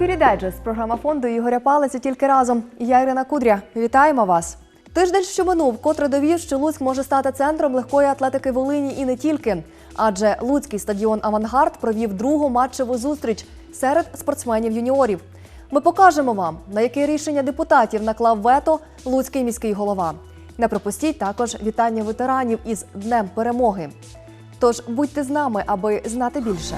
ефірі Дайджест, програма фонду Ігоря Палиці тільки разом. Я Ірина Кудря. Вітаємо вас. Тиждень, що минув, котре довів, що Луцьк може стати центром легкої атлетики Волині і не тільки. Адже Луцький стадіон Авангард провів другу матчеву зустріч серед спортсменів юніорів. Ми покажемо вам, на яке рішення депутатів наклав вето Луцький міський голова. Не пропустіть також вітання ветеранів із Днем перемоги. Тож будьте з нами, аби знати більше.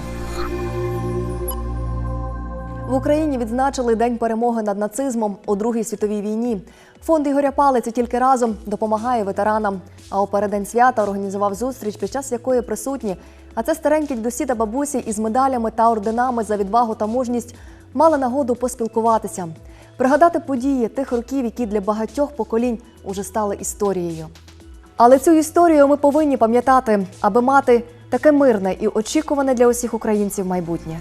В Україні відзначили День перемоги над нацизмом у Другій світовій війні. Фонд Ігоря Палиці тільки разом допомагає ветеранам. А у переддень свята організував зустріч, під час якої присутні. А це старенькі дідусі та бабусі із медалями та орденами за відвагу та мужність мали нагоду поспілкуватися, пригадати події тих років, які для багатьох поколінь уже стали історією. Але цю історію ми повинні пам'ятати, аби мати таке мирне і очікуване для усіх українців майбутнє.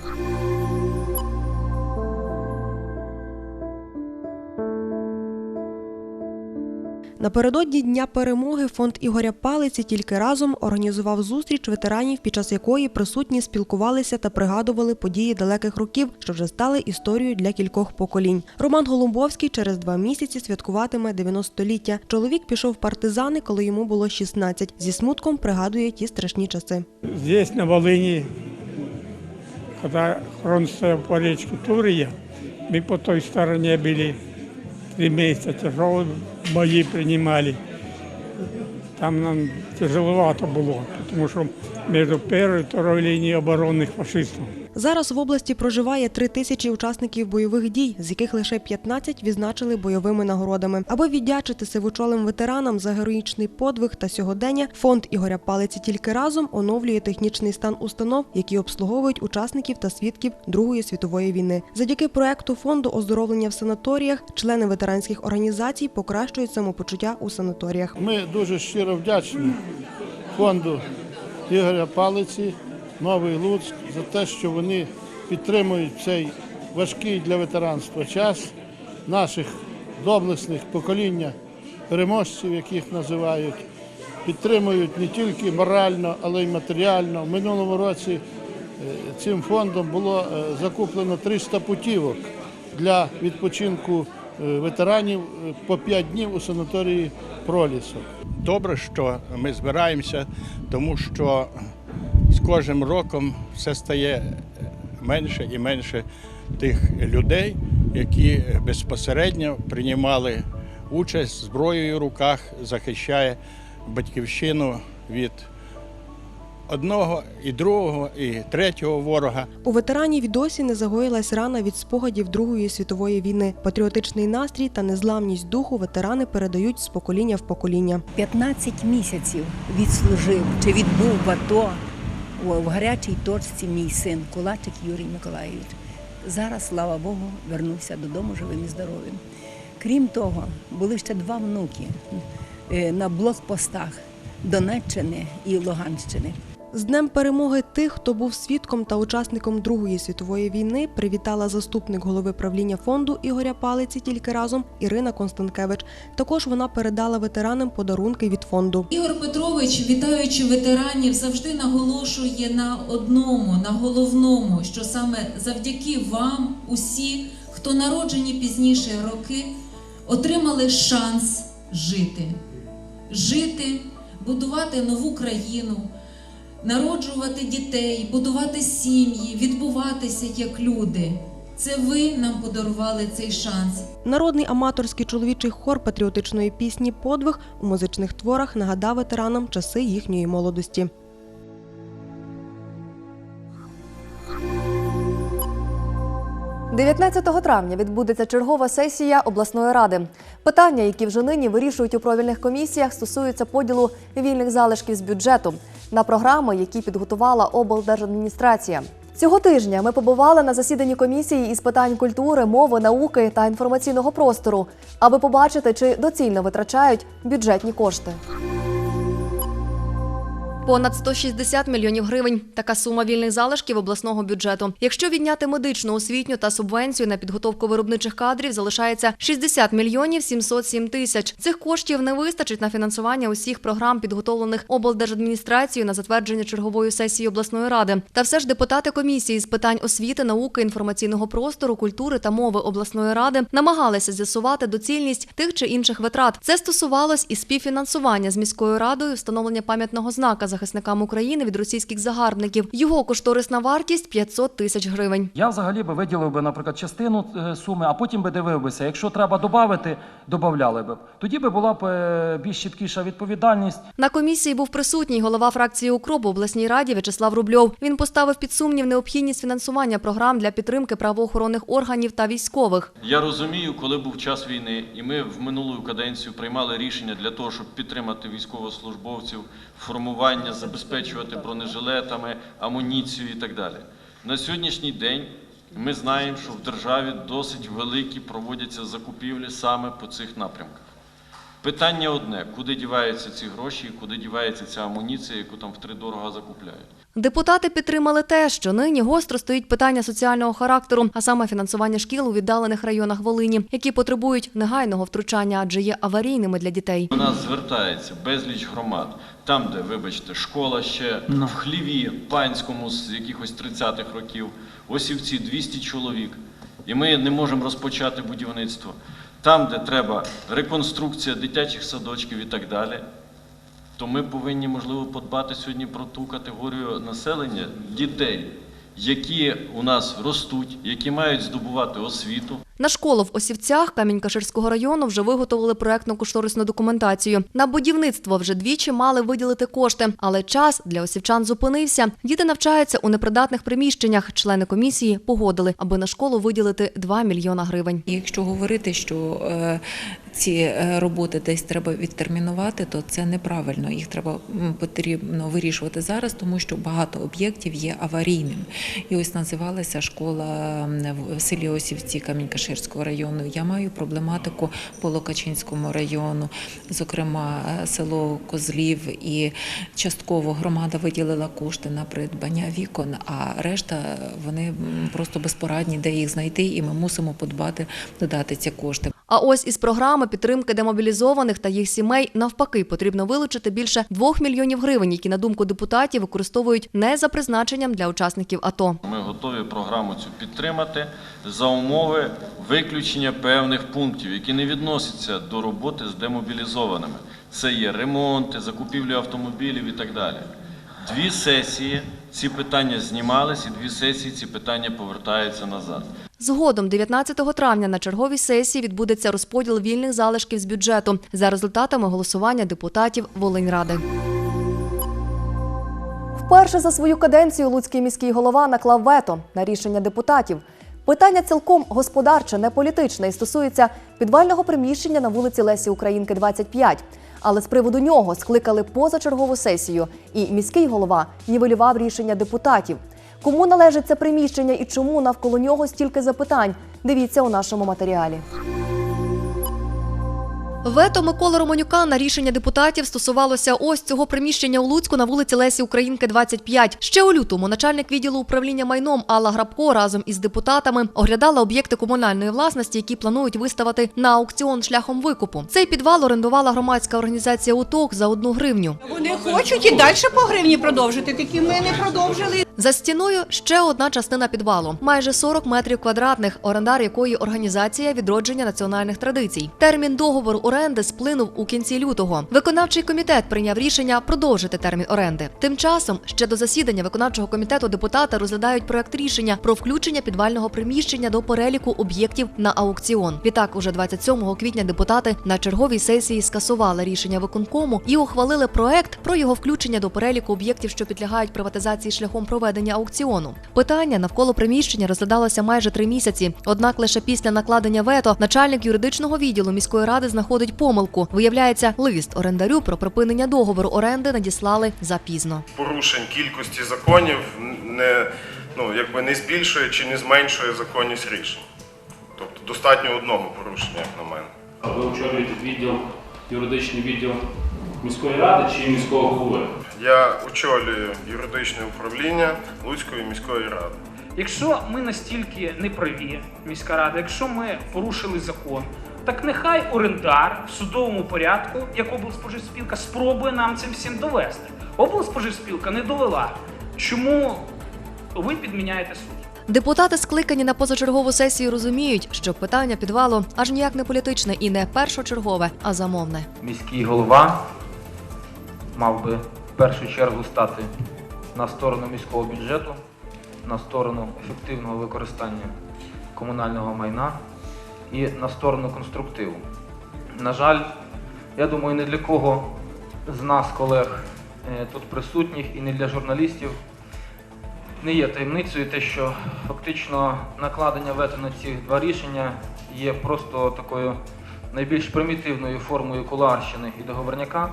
Напередодні Дня перемоги фонд Ігоря Палиці тільки разом організував зустріч ветеранів, під час якої присутні спілкувалися та пригадували події далеких років, що вже стали історією для кількох поколінь. Роман Голумбовський через два місяці святкуватиме 90-ліття. Чоловік пішов в партизани, коли йому було 16. Зі смутком пригадує ті страшні часи. Здесь, на Волыни, когда фронт стоял по речке Турия, мы по той стороне были три месяца, тяжелые бои принимали. Там нам тяжеловато было, потому что между первой и второй линией обороны фашистов. Зараз в області проживає три тисячі учасників бойових дій, з яких лише 15 відзначили бойовими нагородами. Аби віддячити сивочолим ветеранам за героїчний подвиг та сьогодення, фонд Ігоря Палиці тільки разом оновлює технічний стан установ, які обслуговують учасників та свідків Другої світової війни. Завдяки проекту фонду оздоровлення в санаторіях члени ветеранських організацій покращують самопочуття у санаторіях. Ми дуже щиро вдячні фонду Ігоря Палиці, Новий Луцьк за те, що вони підтримують цей важкий для ветеранства час наших доблесних покоління переможців, яких називають, підтримують не тільки морально, але й матеріально. В минулому році е, цим фондом було е, закуплено 300 путівок для відпочинку е, ветеранів по 5 днів у санаторії Пролісок. Добре, що ми збираємося, тому що кожним роком все стає менше і менше тих людей, які безпосередньо приймали участь зброєю в руках, захищає батьківщину від одного і другого, і третього ворога. У ветеранів і досі не загоїлась рана від спогадів Другої світової війни. Патріотичний настрій та незламність духу ветерани передають з покоління в покоління. 15 місяців відслужив чи відбув в АТО в гарячій точці мій син Кулачик Юрій Миколаївич. Зараз, слава Богу, вернувся додому живим і здоровим. Крім того, були ще два внуки е, на блокпостах Донеччини і Луганщини. З Днем перемоги тих, хто був свідком та учасником Другої світової війни, привітала заступник голови правління фонду Ігоря Палиці тільки разом Ірина Констанкевич. Також вона передала ветеранам подарунки від фонду. Ігор Петрович, вітаючи ветеранів, завжди наголошує на одному, на головному, що саме завдяки вам, усі, хто народжені пізніше роки, отримали шанс жити, жити, будувати нову країну, народжувати дітей, будувати сім'ї, відбуватися як люди. Це ви нам подарували цей шанс. Народний аматорський чоловічий хор патріотичної пісні Подвиг у музичних творах нагадав ветеранам часи їхньої молодості. – 19 травня відбудеться чергова сесія обласної ради. Питання, які вже нині вирішують у провільних комісіях, стосуються поділу вільних залишків з бюджету на програми, які підготувала облдержадміністрація. Цього тижня ми побували на засіданні комісії із питань культури, мови, науки та інформаційного простору, аби побачити, чи доцільно витрачають бюджетні кошти. Понад 160 мільйонів гривень. Така сума вільних залишків обласного бюджету. Якщо відняти медичну, освітню та субвенцію на підготовку виробничих кадрів, залишається 60 мільйонів 707 тисяч. Цих коштів не вистачить на фінансування усіх програм, підготовлених облдержадміністрацією на затвердження чергової сесії обласної ради. Та все ж депутати комісії з питань освіти, науки, інформаційного простору, культури та мови обласної ради намагалися з'ясувати доцільність тих чи інших витрат. Це стосувалось і співфінансування з міською радою встановлення пам'ятного знака захисникам України від російських загарбників. Його кошторисна вартість 500 тисяч гривень. Я взагалі би виділив би, наприклад, частину е, суми, а потім би дивився. Якщо треба додати, додавали б. Тоді би була б е, більш чіткіша відповідальність. На комісії був присутній голова фракції укроп у обласній раді В'ячеслав Рубльов. Він поставив під сумнів необхідність фінансування програм для підтримки правоохоронних органів та військових. Я розумію, коли був час війни, і ми в минулу каденцію приймали рішення для того, щоб підтримати військовослужбовців, формування, забезпечувати бронежилетами, амуніцію і так далі. На сьогоднішній день ми знаємо, що в державі досить великі проводяться закупівлі саме по цих напрямках. Питання одне: куди діваються ці гроші, і куди дівається ця амуніція, яку там втридорога закупляють. Депутати підтримали те, що нині гостро стоїть питання соціального характеру, а саме фінансування шкіл у віддалених районах Волині, які потребують негайного втручання, адже є аварійними для дітей. До нас звертається безліч громад, там, де, вибачте, школа ще в хліві, панському з якихось 30-х років, осівці 200 чоловік, і ми не можемо розпочати будівництво. Там, де треба реконструкція дитячих садочків і так далі, то ми повинні, можливо, подбати сьогодні про ту категорію населення дітей, які у нас ростуть, які мають здобувати освіту. На школу в Осівцях Камінь-Каширського району вже виготовили проектну кошторисну документацію. На будівництво вже двічі мали виділити кошти, але час для осівчан зупинився. Діти навчаються у непридатних приміщеннях. Члени комісії погодили, аби на школу виділити 2 мільйона гривень. Якщо говорити, що е, ці е, роботи десь треба відтермінувати, то це неправильно. Їх треба потрібно вирішувати зараз, тому що багато об'єктів є аварійним. І ось називалася школа в селі Осівці Камінь-Каширського району. Я маю проблематику по Локачинському району, зокрема е, село Козлів, і частково громада виділила кошти на придбання вікон, а решта вони просто безпорадні, де їх знайти, і ми мусимо подбати додати ці кошти. А ось із програми підтримки демобілізованих та їх сімей навпаки потрібно вилучити більше 2 мільйонів гривень, які на думку депутатів використовують не за призначенням для учасників АТО. Ми готові програму цю підтримати за умови виключення певних пунктів, які не відносяться до роботи з демобілізованими. Це є ремонти, закупівлі автомобілів і так далі. Дві сесії ці питання знімались, і дві сесії ці питання повертаються назад. Згодом, 19 травня, на черговій сесії відбудеться розподіл вільних залишків з бюджету за результатами голосування депутатів Волиньради. Вперше за свою каденцію Луцький міський голова наклав вето на рішення депутатів. Питання цілком господарче, не політичне і стосується підвального приміщення на вулиці Лесі Українки, 25. Але з приводу нього скликали позачергову сесію, і міський голова нівелював рішення депутатів. Кому належить це приміщення і чому навколо нього стільки запитань? Дивіться у нашому матеріалі. Вето Миколи Романюка на рішення депутатів стосувалося ось цього приміщення у Луцьку на вулиці Лесі Українки, 25. Ще у лютому начальник відділу управління майном Алла Грабко разом із депутатами оглядала об'єкти комунальної власності, які планують виставити на аукціон шляхом викупу. Цей підвал орендувала громадська організація УТОК за одну гривню. Вони хочуть і далі по гривні продовжити, тільки ми не продовжили. За стіною ще одна частина підвалу, майже 40 метрів квадратних, орендар якої організація відродження національних традицій. Термін договору оренди сплинув у кінці лютого. Виконавчий комітет прийняв рішення продовжити термін оренди. Тим часом ще до засідання виконавчого комітету депутати розглядають проект рішення про включення підвального приміщення до переліку об'єктів на аукціон. Відтак, уже 27 квітня депутати на черговій сесії скасували рішення виконкому і ухвалили проект про його включення до переліку об'єктів, що підлягають приватизації шляхом проведення аукціону. Питання навколо приміщення розглядалося майже три місяці. Однак лише після накладення вето начальник юридичного відділу міської ради знаходить помилку. Виявляється, лист орендарю про припинення договору оренди надіслали запізно. порушень кількості законів не, ну, якби не збільшує чи не зменшує законність рішень. Тобто достатньо одного порушення, як на мене. А Ви очолюєте відділ, юридичний відділ міської ради чи міського голови? Я очолюю юридичне управління Луцької міської ради. Якщо ми настільки неправі, міська рада, якщо ми порушили закон, так нехай орендар в судовому порядку, як облспоживспілка, спробує нам цим всім довести. Облспоживспілка не довела. Чому ви підміняєте суд? Депутати, скликані на позачергову сесію, розуміють, що питання підвалу аж ніяк не політичне і не першочергове, а замовне. міський голова мав би в першу чергу стати на сторону міського бюджету, на сторону ефективного використання комунального майна і на сторону конструктиву. На жаль, я думаю, не для кого з нас, колег е, тут присутніх, і не для журналістів не є таємницею те, що фактично накладення вето на ці два рішення є просто такою найбільш примітивною формою кулуарщини і договорняка.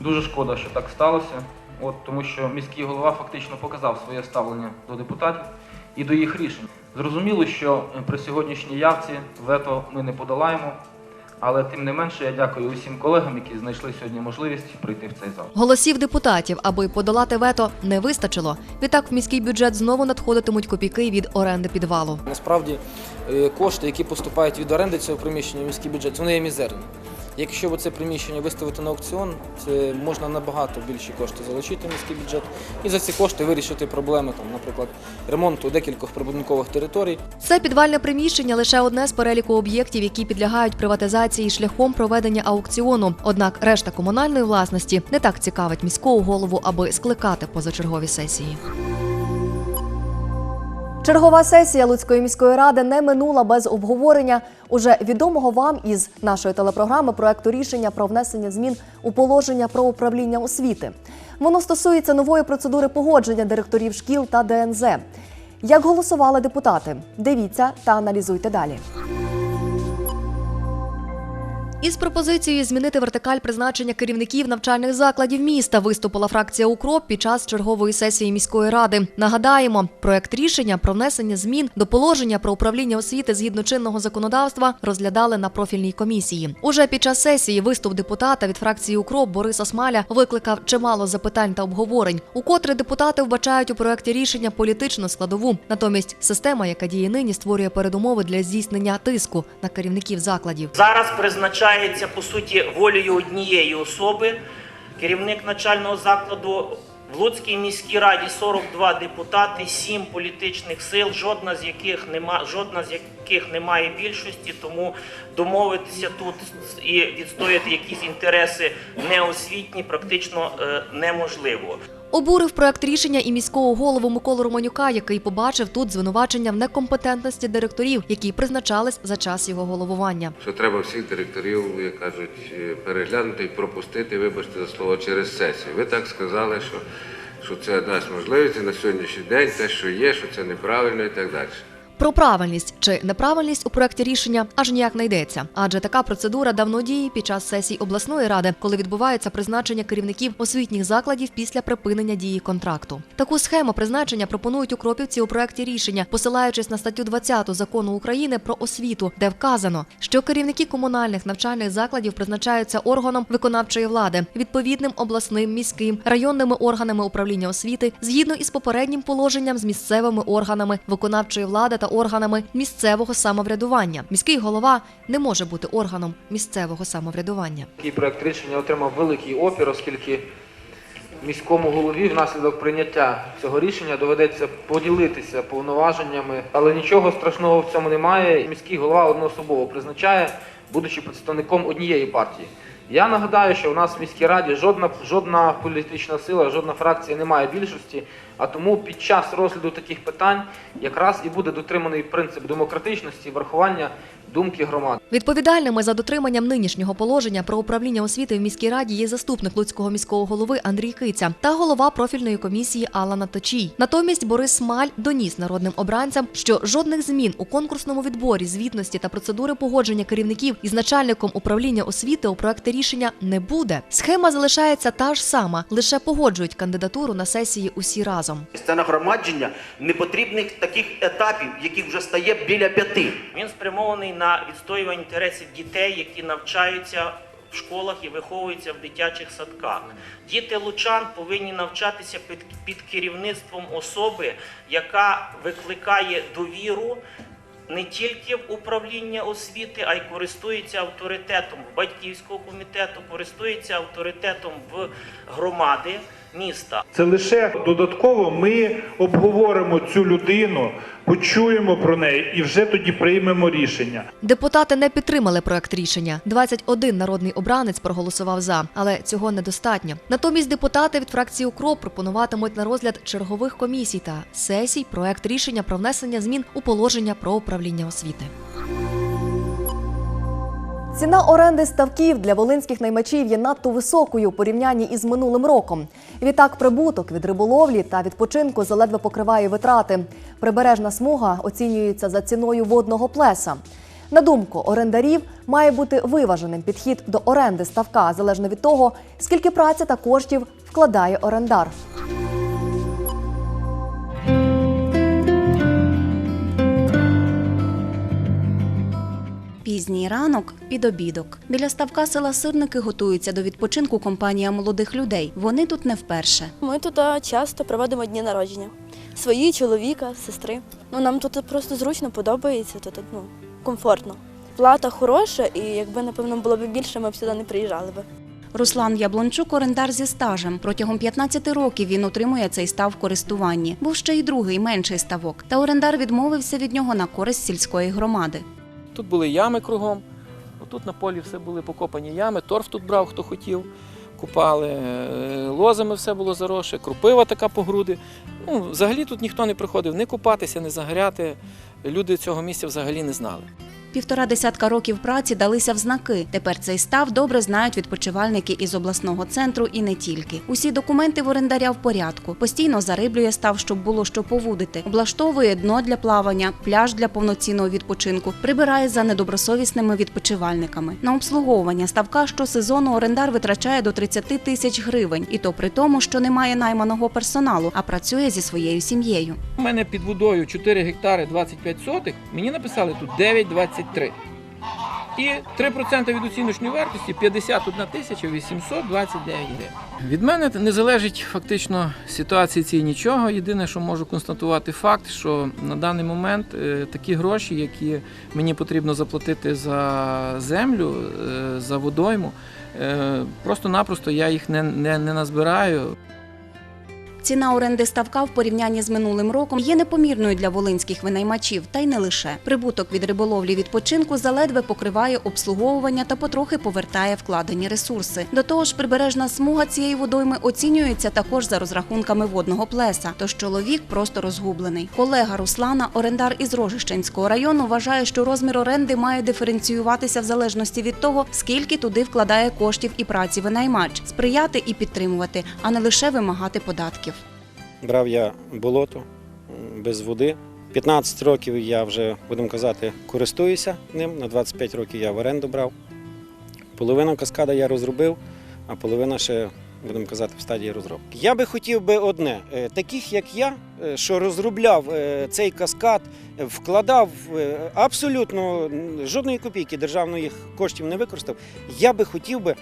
Дуже шкода, що так сталося, от, тому що міський голова фактично показав своє ставлення до депутатів і до їх рішень. Зрозуміло, що при сьогоднішній явці вето ми не подолаємо, але тим не менше я дякую усім колегам, які знайшли сьогодні можливість прийти в цей зал. Голосів депутатів, аби подолати вето, не вистачило. Відтак в міський бюджет знову надходитимуть копійки від оренди підвалу. Насправді е, кошти, які поступають від оренди цього приміщення в міський бюджет, вони є мізерні. Якщо це приміщення виставити на аукціон, це можна набагато більші кошти залучити в міський бюджет і за ці кошти вирішити проблеми, там, наприклад, ремонту декількох прибудинкових територій. Це підвальне приміщення лише одне з переліку об'єктів, які підлягають приватизації шляхом проведення аукціону. Однак решта комунальної власності не так цікавить міського голову, аби скликати позачергові сесії. Чергова сесія Луцької міської ради не минула без обговорення уже відомого вам із нашої телепрограми проекту рішення про внесення змін у положення про управління освіти. Воно стосується нової процедури погодження директорів шкіл та ДНЗ. Як голосували депутати? Дивіться та аналізуйте далі. Із пропозицією змінити вертикаль призначення керівників навчальних закладів міста виступила фракція Укроп під час чергової сесії міської ради. Нагадаємо, проект рішення про внесення змін до положення про управління освіти згідно чинного законодавства розглядали на профільній комісії. Уже під час сесії виступ депутата від фракції Укроп Бориса Смаля викликав чимало запитань та обговорень. Укотре депутати вбачають у проекті рішення політичну складову. Натомість система, яка діє нині, створює передумови для здійснення тиску на керівників закладів. Зараз призначається по суті волею однієї особи керівник начального закладу. В Луцькій міській раді 42 депутати, 7 політичних сил, жодна з яких нема, жодна з яких не має більшості, тому домовитися тут і відстояти якісь інтереси неосвітні практично е, неможливо. Обурив проект рішення і міського голову Миколу Романюка, який побачив тут звинувачення в некомпетентності директорів, які призначались за час його головування. що треба всіх директорів, як кажуть, е, переглянути і пропустити, вибачте за слово, через сесію. Ви так сказали, що, що це дасть можливість на сьогоднішній день те, що є, що це неправильно і так далі. Про правильність чи неправильність у проекті рішення аж ніяк не йдеться, адже така процедура давно діє під час сесій обласної ради, коли відбувається призначення керівників освітніх закладів після припинення дії контракту. Таку схему призначення пропонують укропівці у проекті рішення, посилаючись на статтю 20 закону України про освіту, де вказано, що керівники комунальних навчальних закладів призначаються органом виконавчої влади, відповідним обласним, міським, районними органами управління освіти, згідно із попереднім положенням з місцевими органами виконавчої влади та органами місцевого самоврядування. Міський голова не може бути органом місцевого самоврядування. Такий проект рішення отримав великий опір, оскільки міському голові внаслідок прийняття цього рішення доведеться поділитися повноваженнями, але нічого страшного в цьому немає. Міський голова одноособово призначає, будучи представником однієї партії. Я нагадаю, що у нас в міській раді жодна жодна політична сила, жодна фракція не має більшості, а тому під час розгляду таких питань якраз і буде дотриманий принцип демократичності, врахування думки громади. Відповідальними за дотриманням нинішнього положення про управління освіти в міській раді є заступник Луцького міського голови Андрій Киця та голова профільної комісії Алла Точій. Натомість Борис Смаль доніс народним обранцям, що жодних змін у конкурсному відборі звітності та процедури погодження керівників із начальником управління освіти у проекті рішення не буде. Схема залишається та ж сама, лише погоджують кандидатуру на сесії усі разом. Це нагромадження непотрібних таких етапів, яких вже стає біля п'яти. Він спрямований на відстоювання інтересів дітей, які навчаються в школах і виховуються в дитячих садках. Діти лучан повинні навчатися під, під керівництвом особи, яка викликає довіру не тільки в управління освіти, а й користується авторитетом батьківського комітету, користується авторитетом в громади міста. Це лише додатково ми обговоримо цю людину, почуємо про неї і вже тоді приймемо рішення. Депутати не підтримали проект рішення. 21 народний обранець проголосував за, але цього недостатньо. Натомість депутати від фракції УКРОП пропонуватимуть на розгляд чергових комісій та сесій проект рішення про внесення змін у положення про управління освіти. Ціна оренди ставків для волинських наймачів є надто високою у порівнянні із минулим роком. Відтак, прибуток від риболовлі та відпочинку заледве покриває витрати. Прибережна смуга оцінюється за ціною водного плеса. На думку орендарів, має бути виваженим підхід до оренди ставка залежно від того, скільки праці та коштів вкладає орендар. Пізній ранок під обідок. Біля ставка села Сирники готується до відпочинку компанія молодих людей. Вони тут не вперше. Ми тут часто проводимо дні народження. Свої, чоловіка, сестри. Ну нам тут просто зручно подобається, тут ну, комфортно. Плата хороша, і якби, напевно, було б більше, ми б сюди не приїжджали би. Руслан Яблончук орендар зі стажем. Протягом 15 років він отримує цей став в користуванні. Був ще й другий менший ставок. Та орендар відмовився від нього на користь сільської громади. Тут були ями кругом. Тут на полі все були покопані ями, торф тут брав, хто хотів. Купали, е, лозами все було зароше, крупива така по груди. Ну, взагалі тут ніхто не приходив не купатися, не загоряти. Люди цього місця взагалі не знали. Півтора десятка років праці далися в знаки. Тепер цей став добре знають відпочивальники із обласного центру і не тільки. Усі документи в орендаря в порядку. Постійно зариблює став, щоб було що повудити. Облаштовує дно для плавання, пляж для повноцінного відпочинку, прибирає за недобросовісними відпочивальниками. На обслуговування ставка щосезону орендар витрачає до 30 тисяч гривень, і то при тому, що немає найманого персоналу, а працює зі своєю сім'єю. У мене під водою 4 гектари 25 сотих, мені написали тут 9,23. І 3% від оціночної вартості 51 тисяча 829 гривень. Від мене не залежить фактично ситуації цієї нічого. Єдине, що можу констатувати факт, що на даний момент е, такі гроші, які мені потрібно заплатити за землю, е, за водойму, е, просто-напросто я їх не, не, не назбираю. Ціна оренди ставка в порівнянні з минулим роком є непомірною для волинських винаймачів, та й не лише. Прибуток від риболовлі відпочинку заледве покриває обслуговування та потрохи повертає вкладені ресурси. До того ж, прибережна смуга цієї водойми оцінюється також за розрахунками водного плеса. Тож чоловік просто розгублений. Колега Руслана, орендар із Рожищенського району, вважає, що розмір оренди має диференціюватися в залежності від того, скільки туди вкладає коштів і праці винаймач, сприяти і підтримувати, а не лише вимагати податків. Брав я болото без води. 15 років я вже, будемо казати, користуюся ним. На 25 років я в оренду брав. Половину каскада я розробив, а половина ще, будемо казати, в стадії розробки. Я би хотів би одне: е, таких як я, е, що розробляв е, цей каскад, вкладав абсолютно жодної копійки державних коштів не використав. Я би хотів би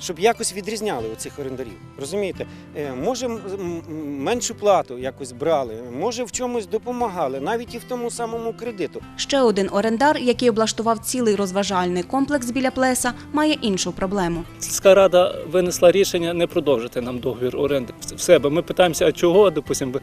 щоб якось відрізняли оцих орендарів. Розумієте, Е, може меншу плату якось брали, може в чомусь допомагали, навіть і в тому самому кредиту. Ще один орендар, який облаштував цілий розважальний комплекс біля плеса, має іншу проблему. Сільська рада винесла рішення не продовжити нам договір оренди в себе. Ми питаємося, а чого, допустимо,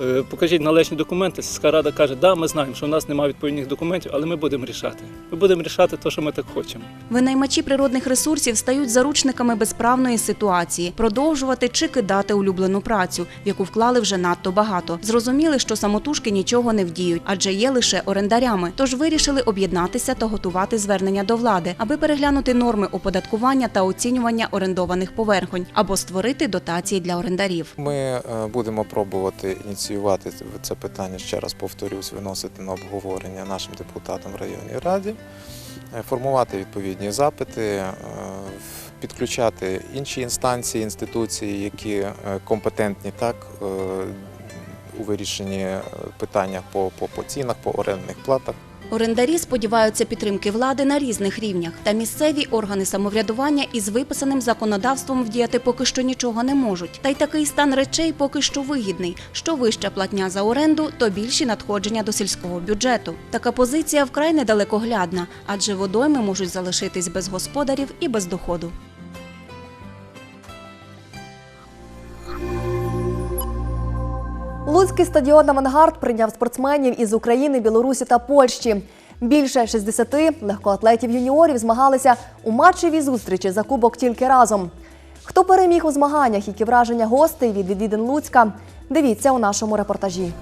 е, покажіть належні документи. Сільська рада каже, да, ми знаємо, що у нас немає відповідних документів, але ми будемо рішати. Ми будемо рішати те, що ми так хочемо. Винаймачі природних ресурсів стають заручниками безправної ситуації, продовжувати чи кидати улюблену працю, в яку вклали вже надто багато. Зрозуміли, що самотужки нічого не вдіють, адже є лише орендарями. Тож вирішили об'єднатися та готувати звернення до влади, аби переглянути норми оподаткування та оцінювання орендованих поверхонь або створити дотації для орендарів. Ми е, будемо пробувати ініціювати це питання, ще раз повторюсь, виносити на обговорення нашим депутатам в районній раді, е, формувати відповідні запити, е, підключати інші інстанції, інституції, які е, компетентні так е, у вирішенні е, питання по, по, по цінах, по орендних платах. Орендарі сподіваються підтримки влади на різних рівнях, та місцеві органи самоврядування із виписаним законодавством вдіяти поки що нічого не можуть. Та й такий стан речей поки що вигідний. Що вища платня за оренду, то більші надходження до сільського бюджету. Така позиція вкрай недалекоглядна, адже водойми можуть залишитись без господарів і без доходу. Луцький стадіон «Авангард» прийняв спортсменів із України, Білорусі та Польщі. Більше 60 легкоатлетів-юніорів змагалися у матчевій зустрічі за кубок тільки разом. Хто переміг у змаганнях, які враження гостей від відвідин Луцька? Дивіться у нашому репортажі.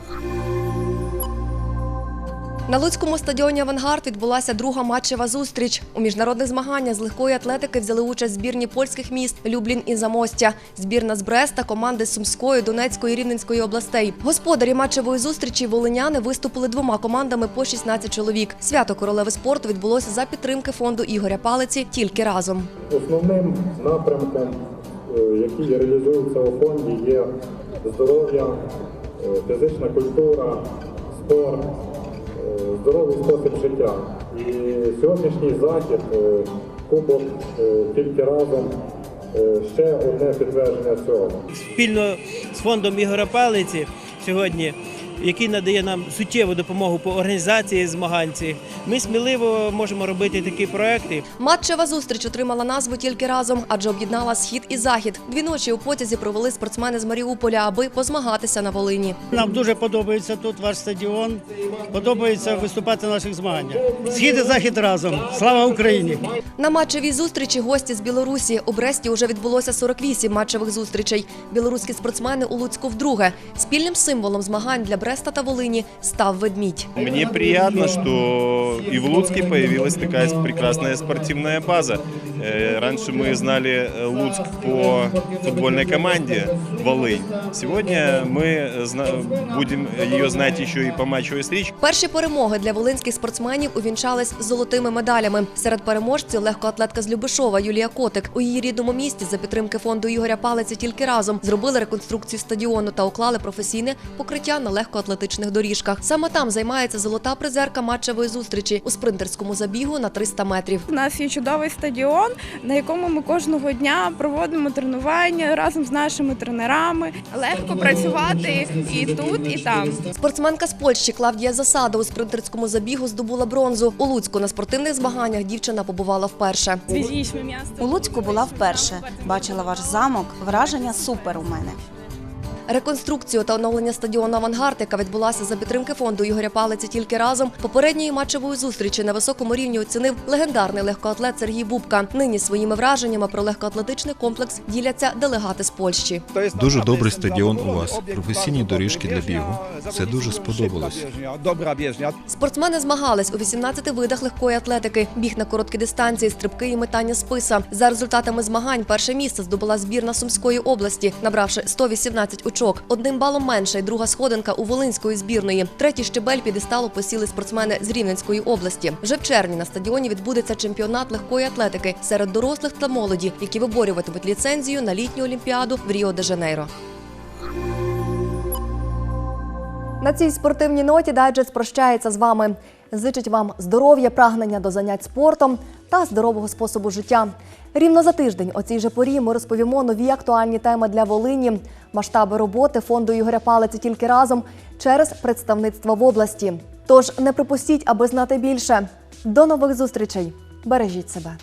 На Луцькому стадіоні Авангард відбулася друга матчева зустріч. У міжнародних змаганнях з легкої атлетики взяли участь збірні польських міст Люблін і Замостя, збірна з Бреста, команди з Сумської, Донецької і Рівненської областей. Господарі матчевої зустрічі волиняни виступили двома командами по 16 чоловік. Свято королеви спорту відбулося за підтримки фонду Ігоря Палиці тільки разом. Основним напрямком, е, який реалізується у фонді, є здоров'я, е, фізична культура, спорт, здоровий спосіб життя. І сьогоднішній захід, е, кубок е, тільки разом, е, ще одне підтвердження цього. спільно з фондом Ігоря Палиці сьогодні, який надає нам суттєву допомогу по організації змагань цих, ми сміливо можемо робити такі проекти. Матчева зустріч отримала назву тільки разом, адже об'єднала схід і захід. Дві ночі у потязі провели спортсмени з Маріуполя, аби позмагатися на Волині. Нам дуже подобається тут ваш стадіон. Подобається виступати на наших змаганнях. Схід і захід разом. Слава Україні! На матчевій зустрічі гості з Білорусі у Бресті вже відбулося 48 матчевих зустрічей. Білоруські спортсмени у Луцьку вдруге. Спільним символом змагань для Бреста та Волині став ведмідь. Мне приятно, что и в Луцке появилась такая прекрасная спортивная база. Э, Раньше мы знали э, Луцк по футбольной команде «Волынь». Сегодня мы зна- будем ее знать еще и по матчевой стрічці. Перші перемоги для волинських спортсменів увінчались золотими медалями. Серед переможців легкоатлетка з Любишова Юлія Котик. У її рідному місті за підтримки фонду Ігоря Палиці тільки разом зробили реконструкцію стадіону та уклали професійне покриття на легкоатлетичних доріжках. Саме там займається золота призерка матчевої зустрічі у спринтерському забігу на 300 метрів. У нас є чудовий стадіон, на якому ми кожного дня проводимо тренування разом з нашими тренерами. Легко працювати і тут, і там. Спортсменка з Польщі Клавдія Засада у спринтерському забігу здобула бронзу. У Луцьку на спортивних змаганнях дівчина побувала вперше. У Луцьку була вперше. Бачила ваш замок. Враження супер у мене. Реконструкцію та оновлення стадіону «Авангард», яка відбулася за підтримки фонду Ігоря Палиці тільки разом, попередньої матчевої зустрічі на високому рівні оцінив легендарний легкоатлет Сергій Бубка. Нині своїми враженнями про легкоатлетичний комплекс діляться делегати з Польщі. Дуже добрий стадіон у вас, професійні доріжки для бігу. Це дуже сподобалось. Спортсмени змагались у 18 видах легкої атлетики, біг на короткі дистанції, стрибки і метання списа. За результатами змагань перше місце здобула збірна Сумської області, набравши 118 очок. Одним балом менше й друга сходинка у Волинської збірної. Третій щебель підесталу посіли спортсмени з Рівненської області. Вже в червні на стадіоні відбудеться чемпіонат легкої атлетики серед дорослих та молоді, які виборюватимуть ліцензію на літню олімпіаду в Ріо-де-Жанейро. На цій спортивній ноті дайджест прощається з вами. Зичить вам здоров'я, прагнення до занять спортом та здорового способу життя. Рівно за тиждень о цій же порі ми розповімо нові актуальні теми для Волині, масштаби роботи фонду Ігоря Палиці тільки разом через представництво в області. Тож не припустіть, аби знати більше. До нових зустрічей. Бережіть себе.